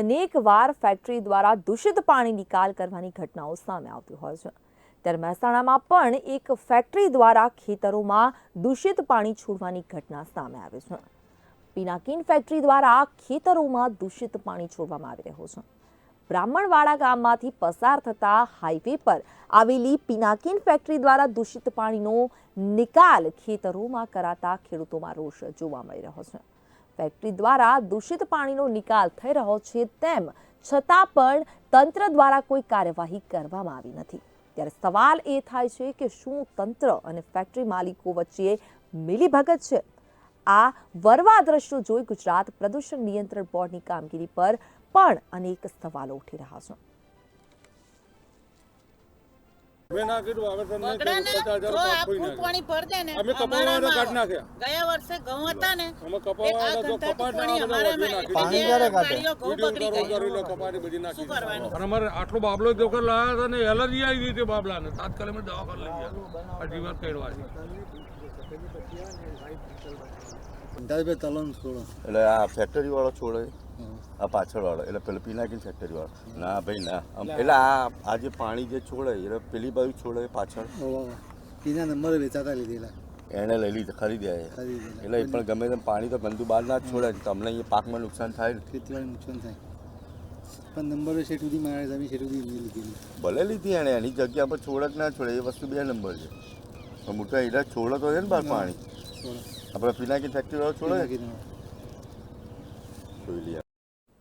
અનેકવાર ફેક્ટરી દ્વારા દૂષિત પાણી નિકાલ કરવાની ઘટનાઓ સામે આવતી હોય છે. ત્યારે મહેસાણામાં પણ એક ફેક્ટરી દ્વારા ખેતરોમાં દૂષિત પાણી છોડવાની ઘટના સામે આવે છે. પિનાકિન ફેક્ટરી દ્વારા ખેતરોમાં દૂષિત પાણી છોડવામાં આવી રહ્યું છે. બ્રાહ્મણવાડા ગામમાંથી પસાર થતા હાઈવે પર આવેલી પિનાકિન ફેક્ટરી દ્વારા દૂષિત પાણીનો નિકાલ ખેતરોમાં કરાતા ખેડૂતોમાં રોષ જોવા મળી રહ્યો છે. ફેક્ટરી દ્વારા દૂષિત પાણીનો નિકાલ થઈ રહ્યો છે તેમ છતાં પણ તંત્ર દ્વારા કોઈ કાર્યવાહી કરવામાં આવી નથી. ત્યારે સવાલ એ થાય છે કે શું તંત્ર અને ફેક્ટરી માલિકો વચ્ચે મિલીભગત છે? આ વરવા દ્રશ્યો જોઈ ગુજરાત પ્રદૂષણ નિયંત્રણ બોર્ડની કામગીરી પર પણ અનેક સવાલો ઉઠી રહ્યા છે. હજાર ના કીધું આગળ નાખ્યા. પાણી ભર દે ને અમે કપાવાળા કાઢી નાખ્યા. ગયા વર્ષે ઘઉં હતા ને અમે કપાવાળા તો કપાટ પાણી ક્યારે કાઢે? અમારે આટલો બાબલો જ દુકાન લાવ્યા હતા ને એલર્જી આવી ગઈ હતી બાબલાને. તાત્કાલિક અમે દવાખાને લઈ ગયા. અઢી વાર છોડો. એટલે આ ફેક્ટરી વાળો છોડે. આ પાછળ વાળો એટલે પેલો પિનાકિન ફેક્ટરી વાળો ના ભાઈ ના. એટલે આ આ જે પાણી જે છોડે એટલે પેલી બાજુ છોડે પાછળ. એના નંબર વેચાતા લીધેલા એણે લઈ લીધા ખરીદ્યા. એટલે એ પણ ગમે તેમ પાણી તો ગંદુ બહાર ના છોડે તમને અહીંયા પાકમાં નુકસાન થાય ખેતીવાડી નુકસાન થાય. પણ નંબર છે સુધી મારે જમીન છે સુધી લીધેલી ભલે લીધી એણે એની જગ્યા પર છોડે જ ના છોડે એ વસ્તુ બે નંબર છે. પણ મોટા હીરા છોડે તો છે ને બહાર પાણી. આપણે પિનાકીન ફેક્ટરી વાળો છોડે? જોઈ લઈએ.